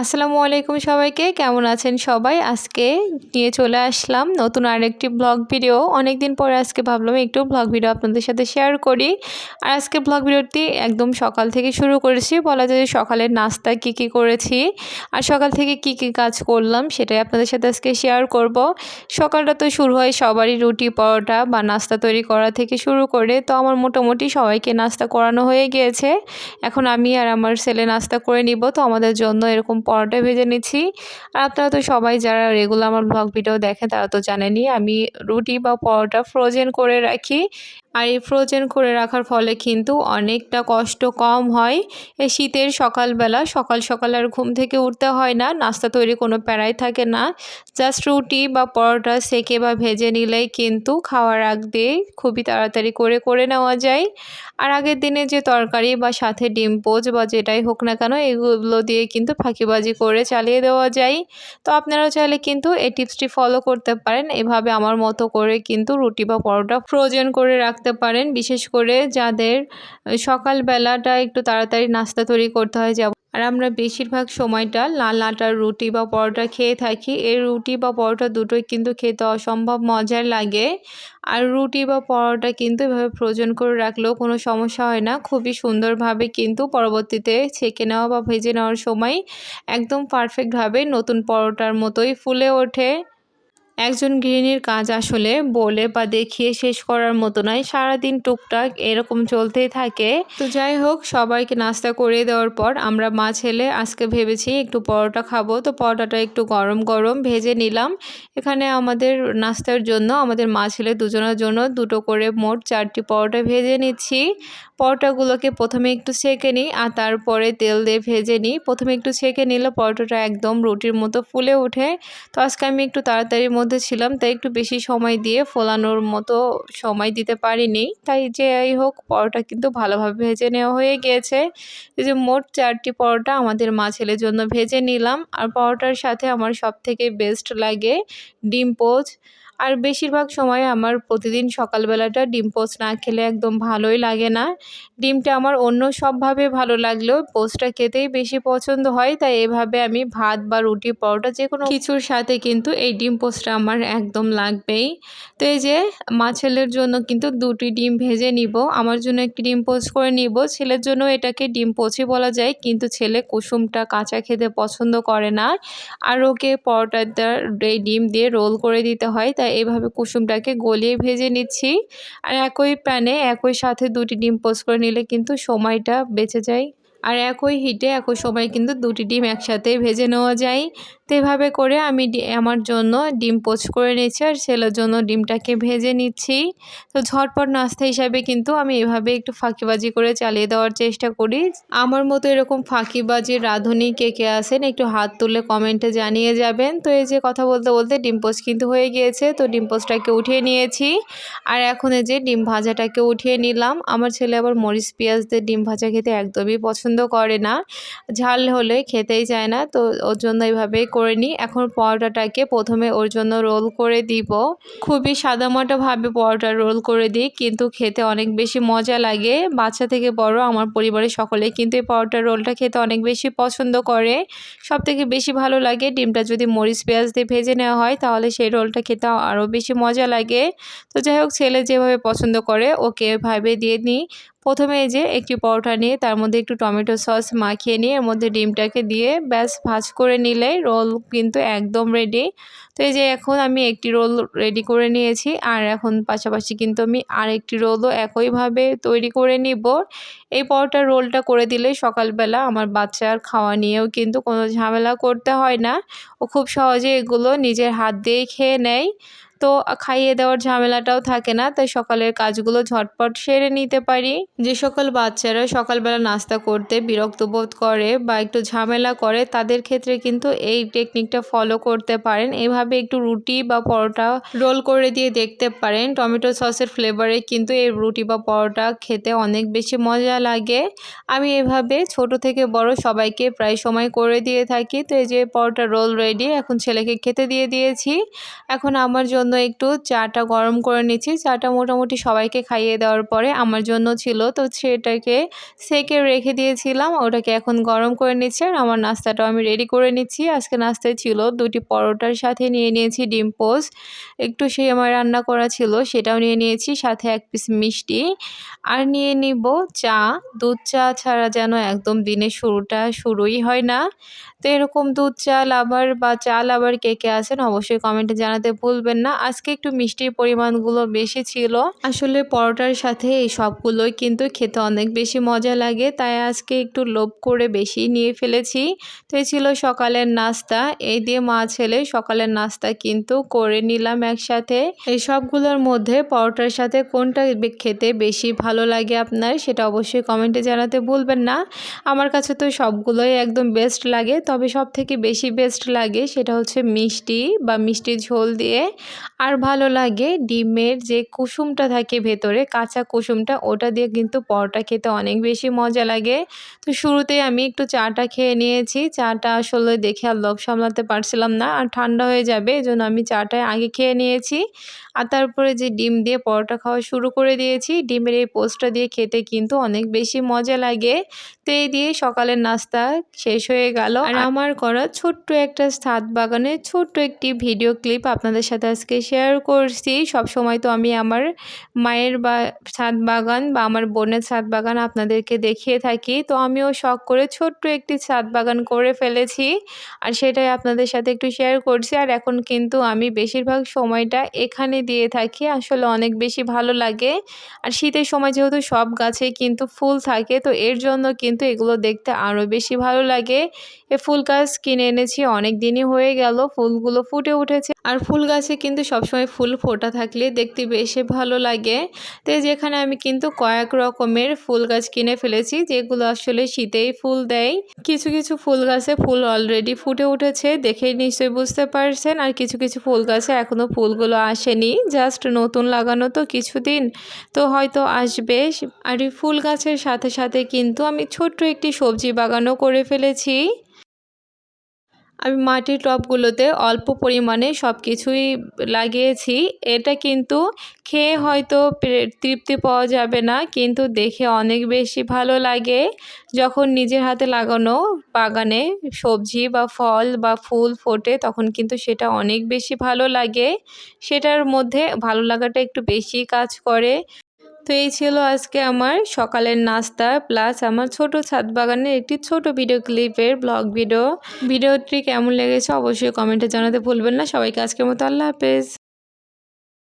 আসসালামু আলাইকুম সবাইকে, কেমন আছেন সবাই? আজকে নিয়ে চলে আসলাম নতুন আরেকটি ব্লগ ভিডিও অনেক দিন পরে আজকে ভাবলাম একটু ব্লগ ভিডিও আপনাদের সাথে শেয়ার করি। আর আজকে ব্লগ ভিডিওটি একদম সকাল থেকে শুরু করেছি। বলা যায় যে সকালের নাস্তা কি কি করেছি আর সকাল থেকে কি কি কাজ করলাম সেটাই আপনাদের সাথে আজকে শেয়ার করব। সকালটা তো শুরু হয় সবারই রুটি, পরোটা বা নাস্তা তৈরি করা থেকে শুরু করে। তো আমার মোটামুটি সবাইকে নাস্তা করানো হয়ে গিয়েছে। এখন আমি আর আমার ছেলে নাস্তা করে নিব। তো আমাদের জন্য এরকম পরোটা ভেজে নিচ্ছি। আর আপনারা তো সবাই যারা রেগুলার আমার ব্লগ ভিডিও দেখে তারা তো জানেনই, আমি রুটি বা পরোটা ফ্রোজেন করে রাখি। আর এই ফ্রোজেন করে রাখার ফলে কিন্তু অনেকটা কষ্ট কম হয়। এই শীতের সকালবেলা সকাল সকাল আর ঘুম থেকে উঠতে হয় না, নাস্তা তৈরি কোনো প্যারাই থাকে না। জাস্ট রুটি বা পরোটা সেকে বা ভেজে নিলেই কিন্তু খাওয়ার আগ দিয়ে খুবই তাড়াতাড়ি করে করে নেওয়া যায়। আর আগের দিনে যে তরকারি বা সাথে ডিম পোজ বা যেটাই হোক না কেন, এগুলো দিয়ে কিন্তু ফাঁকিবাজি করে চালিয়ে দেওয়া যায়। তো আপনারাও চাইলে কিন্তু এই টিপসটি ফলো করতে পারেন। এভাবে আমার মতো করে কিন্তু রুটি বা পরোটা ফ্রোজেন করে রাখতে পারেন। বিশেষ করে যাদের সকালবেলাটা একটু তাড়াতাড়ি নাস্তা তৈরি করতে হয় যেমন, আর আমরা বেশিরভাগ সময়টা লাল আটার রুটি বা পরোটা খেয়ে থাকি। এই রুটি বা পরোটা দুটোই কিন্তু খেতে অসম্ভব মজার লাগে। আর রুটি বা পরোটা কিন্তু এভাবে ফ্রোজেন করে রাখলেও কোনো সমস্যা হয় না। খুবই সুন্দরভাবে কিন্তু পরবর্তীতে ছেঁকে নেওয়া বা ভেজে নেওয়ার সময় একদম পারফেক্টভাবে নতুন পরোটার মতোই ফুলে ওঠে। একজন গৃহিণীর কাজ আসলে বলে বা দেখিয়ে শেষ করার মতো নয়। সারাদিন টুকটাক এরকম চলতেই থাকে। তো যাই হোক, সবাইকে নাস্তা করে দেওয়ার পর আমরা মা ছেলে আজকে ভেবেছি একটু পরোটা খাব। তো পরোটাটা একটু গরম গরম ভেজে নিলাম। এখানে আমাদের নাস্তার জন্য আমাদের মা ছেলে দুজনের জন্য দুটো করে মোট চারটি পরোটা ভেজে নিচ্ছি। পরোটাগুলোকে প্রথমে একটু সেঁকে নিই আর তারপরে তেল দিয়ে ভেজে নিই। প্রথমে একটু সেঁকে নিলে পরোটাটা একদম রুটির মতো ফুলে ওঠে। তো আজকে আমি একটু তাড়াতাড়ির ছিলাম, তাই একটু বেশি সময় দিয়ে ফোলানোর মতো সময় দিতে পারিনি। তাই যে যাই হোক, পরোটা কিন্তু ভালোভাবে ভেজে নেওয়া হয়ে গিয়েছে। এই যে মোট চারটি পরোটা আমাদের মা ছেলের জন্য ভেজে নিলাম। আর পরোটার সাথে আমার সব থেকে বেস্ট লাগে ডিম পোচ। আর বেশিরভাগ সময় আমার প্রতিদিন সকালবেলাটা ডিম পোস্ট না খেলে একদম ভালোই লাগে না। ডিমটা আমার অন্য সবভাবে ভালো লাগলেও পোস্টটা খেতেই বেশি পছন্দ হয়, তাই এভাবে আমি ভাত বা রুটি, পরোটা যে কোনো কিছুর সাথে কিন্তু এই ডিম পোস্টটা আমার একদম লাগবেই। তো এই যে মা ছেলের জন্য কিন্তু দুটি ডিম ভেজে নিব, আমার জন্য একটি ডিম পোস্ট করে নিব, ছেলের জন্য এটাকে ডিম পোচি বলা যায়, কিন্তু ছেলে কুসুমটা কাঁচা খেতে পছন্দ করে না। আর ওকে পরোটাটা এই ডিম দিয়ে রোল করে দিতে হয়, তাই এইভাবে কুসুমটাকে গলিয়ে ভেজে নিচ্ছি। আর একই প্যানে একই সাথে দুটি ডিম পোস্ট করে নিলে কিন্তু সময়টা বেঁচে যায়। আর একই হিটে একই সময় কিন্তু দুটি ডিম একসাথে ভেজে নেওয়া যায়। তো এভাবে করে আমি আমার জন্য ডিম পোচ করে নিচ্ছি আর ছেলের জন্য ডিমটাকে ভেজে নিচ্ছি। তো ঝটপট নাস্তা হিসাবে কিন্তু আমি এভাবে একটু ফাঁকিবাজি করে চালিয়ে দেওয়ার চেষ্টা করি। আমার মতো এরকম ফাঁকিবাজি রাঁধুনি কে কে আসেন একটু হাত তুলে কমেন্টে জানিয়ে যাবেন। তো এই যে কথা বলতে বলতে ডিম পোচ কিন্তু হয়ে গিয়েছে, তো ডিম পোচটাকে উঠিয়ে নিয়েছি। আর এখন এই যে ডিম ভাজাটাকে উঠিয়ে নিলাম। আমার ছেলে আবার মরিচ পেঁয়াজ দিয়ে ডিম ভাজা খেতে একদমই পছন্দ করে না। ঝাল হলে খেতেই চায় না, তো ওর জন্য এইভাবেই করে নিই। এখন পরোটাটাকে প্রথমে ওর জন্য রোল করে দিব। খুবই সাদামাটাভাবে পরোটা রোল করে দিই, কিন্তু খেতে অনেক বেশি মজা লাগে। বাচ্চা থেকে বড়, আমার পরিবারের সকলে কিন্তু এই পরোটার রোলটা খেতে অনেক বেশি পছন্দ করে। সব থেকে বেশি ভালো লাগে ডিমটা যদি মরিচ পেঁয়াজ দিয়ে ভেজে নেওয়া হয়, তাহলে সেই রোলটা খেতে আরও বেশি মজা লাগে। তো যাই হোক, ছেলে যেভাবে পছন্দ করে, ওকে ভাবে দিয়ে নিই। প্রথমে এই যে একটি পরোটা নিয়ে, তার মধ্যে একটু টমেটো সস মাখিয়ে নিয়ে, এর মধ্যে ডিমটাকে দিয়ে ব্যাস ভাজ করে নিলে রোল কিন্তু একদম রেডি তো এই যে এখন আমি একটি রোল রেডি করে নিয়েছি, আর এখন পাশাপাশি কিন্তু আমি আর একটি রোলও একইভাবে তৈরি করে নিব। এই পরোটার রোলটা করে দিলে সকালবেলা আমার বাচ্চার খাওয়া নিয়েও কিন্তু কোনো ঝামেলা করতে হয় না। ও খুব সহজে এগুলো নিজের হাত দিয়েই খেয়ে নেয়। তো খাইয়ে দেওয়ার ঝামেলাটাও থাকে না, তাই সকালের কাজগুলো ঝটপট সেরে নিতে পারি। যে সকল বাচ্চারা সকালবেলা নাস্তা করতে বিরক্ত বোধ করে বা একটু ঝামেলা করে, তাদের ক্ষেত্রে কিন্তু এই টেকনিকটা ফলো করতে পারেন। এভাবে একটু রুটি বা পরোটা রোল করে দিয়ে দেখতে পারেন। টমেটো সসের ফ্লেভারে কিন্তু এই রুটি বা পরোটা খেতে অনেক বেশি মজা লাগে। আমি এভাবে ছোট থেকে বড় সবাইকে প্রায় সময় করে দিয়ে থাকি। তো এই যে পরোটা রোল রেডি এখন ছেলেকে খেতে দিয়ে দিয়েছি। এখন আমার জন্য জন্য একটু চাটা গরম করে নিচ্ছি চাটা মোটামুটি সবাইকে খাইয়ে দেওয়ার পরে আমার জন্য ছিল। তো সেটাকে সেকে রেখে দিয়েছিলাম। ওটাকে এখন গরম করে নিচ্ছি আর আমার নাস্তাটাও আমি রেডি করে নিচ্ছি। আজকে নাস্তায় ছিল দুটি পরোটার সাথে নিয়ে নিয়েছি ডিম পোস্ট একটু সেই আমার রান্না করা ছিল, সেটাও নিয়ে নিয়েছি। সাথে এক পিস মিষ্টি। আর নিয়ে নিব চা। দুধ চা ছাড়া যেন একদম দিনের শুরুটা শুরুই হয় না। তো এরকম দুধ চা লাভার বা চা লাভার কে কে আছেন অবশ্যই কমেন্টে জানাতে ভুলবেন না। আজকে একটু মিষ্টির পরিমাণগুলো বেশি ছিল। আসলে পরোটার সাথে এই সবগুলোই কিন্তু খেতে অনেক বেশি মজা লাগে, তাই আজকে একটু লোভ করে বেশি নিয়ে ফেলেছি। তো এই ছিল সকালের নাস্তা। এই দিয়ে মা ছেলে সকালের নাস্তা কিন্তু করে নিলাম একসাথে। এই সবগুলোর মধ্যে পরোটার সাথে কোনটা খেতে বেশি ভালো লাগে আপনার সেটা অবশ্যই কমেন্টে জানাতে ভুলবেন না। আমার কাছে তো সবগুলোই একদম বেস্ট লাগে তবে সব থেকে বেশি বেস্ট লাগে সেটা হচ্ছে মিষ্টি বা মিষ্টি ঝোল দিয়ে। আর ভালো লাগে ডিমের যে কুসুমটা থাকে ভেতরে, কাঁচা কুসুমটা, ওটা দিয়ে কিন্তু পরোটা খেতে অনেক বেশি মজা লাগে। তো শুরুতেই আমি একটু চাটা খেয়ে নিয়েছি। চাটা আসলে দেখে আর লোভ সামলাতে পারছিলাম না, আর ঠান্ডা হয়ে যাবে এই জন্য আমি চাটা আগে খেয়ে নিয়েছি। আর তারপরে যে ডিম দিয়ে পরোটা খাওয়া শুরু করে দিয়েছি, ডিমের এই পোস্টটা দিয়ে খেতে কিন্তু অনেক বেশি মজা লাগে। তো এই দিয়ে সকালের নাস্তা শেষ হয়ে গেল। আর আমার করা ছোট্ট একটা ছাদ বাগানের ছোট্ট একটি ভিডিও ক্লিপ আপনাদের সাথে আজকে শেয়ার করছি। সব সময় তো আমি আমার মায়ের বা ছাদ বাগান বা আমার বোনের ছাদ বাগান আপনাদেরকে দেখিয়ে থাকি। তো আমিও শখ করে ছোট্ট একটি ছাদ বাগান করে ফেলেছি আর সেটাই আপনাদের সাথে একটু শেয়ার করছি। আর এখন কিন্তু আমি বেশিরভাগ সময়টা এখানে দিয়ে থাকি। আসলে অনেক বেশি ভালো লাগে। আর শীতের সময় যেহেতু সব গাছে কিন্তু ফুল থাকে, তো এর জন্য কিন্তু এগুলো দেখতে আরও বেশি ভালো লাগে। এ ফুল গাছ কিনে এনেছি, অনেক দিনই হয়ে গেল, ফুলগুলো ফুটে উঠেছে। আর ফুল গাছে কিন্তু সবসময় ফুল ফোটা থাকলে দেখতে বেশি ভালো লাগে। তো যেখানে আমি কিন্তু কয়েক রকমের ফুল গাছ কিনে ফেলেছি, যেগুলো আসলে শীতেই ফুল দেয়। কিছু কিছু ফুল গাছে ফুল অলরেডি ফুটে উঠেছে, দেখেই নিশ্চয়ই বুঝতে পারছেন। আর কিছু কিছু ফুল গাছে এখনও ফুলগুলো আসেনি জাস্ট নতুন লাগানো তো কিছুদিন, তো হয়তো আসবে। আর এই ফুল গাছের সাথে সাথে কিন্তু আমি ছোট্ট একটি সবজি বাগানও করে ফেলেছি। আমি মাটির টবগুলোতে অল্প পরিমাণে সব কিছুই লাগিয়েছি। এটা কিন্তু খেয়ে হয়তো তৃপ্তি পাওয়া যাবে না, কিন্তু দেখে অনেক বেশি ভালো লাগে যখন নিজের হাতে লাগানো বাগানে সবজি বা ফল বা ফুল ফোটে, তখন কিন্তু সেটা অনেক বেশি ভালো লাগে। সেটার মধ্যে ভালো লাগাটা একটু বেশি কাজ করে। তো এই ছিল আজকে আমার সকালের নাস্তা প্লাস আমার ছোট ছাদ বাগানের একটি ছোট ভিডিও ক্লিপের ব্লগ ভিডিও ভিডিওটি কেমন লেগেছে অবশ্যই কমেন্টে জানাতে ভুলবেন না। সবাইকে আজকের মতো আল্লাহ হাফেজ।